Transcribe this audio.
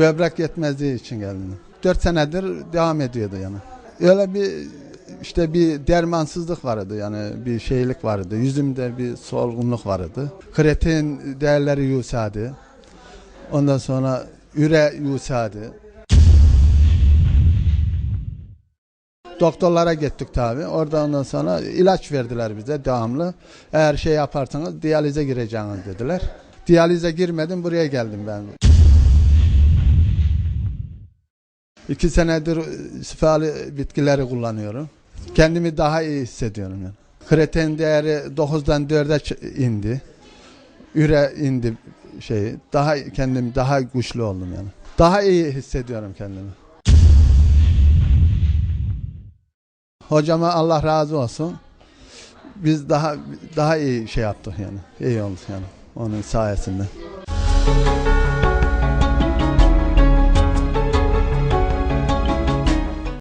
Böbrek yetmezliği için geldim. 4 senedir devam ediyordu yani. Öyle bir işte bir dermansızlık vardı yani bir şeylik vardı. Yüzümde bir solgunluk vardı. Kreatin değerleri yükseldi. Ondan sonra üre yükseldi. Doktorlara gittik tabi. Orada ondan sonra ilaç verdiler bize devamlı. Eğer şey yaparsanız diyalize gireceğiniz dediler. Diyalize girmedim buraya geldim ben. İki senedir şifalı bitkileri kullanıyorum. Kendimi daha iyi hissediyorum yani. Kreatin değeri 9'dan 4'e ç- indi. Üre indi şeyi. Daha kendim daha güçlü oldum yani. Daha iyi hissediyorum kendimi. Hocama Allah razı olsun. Biz daha daha iyi şey yaptık yani. İyi olduk yani onun sayesinde.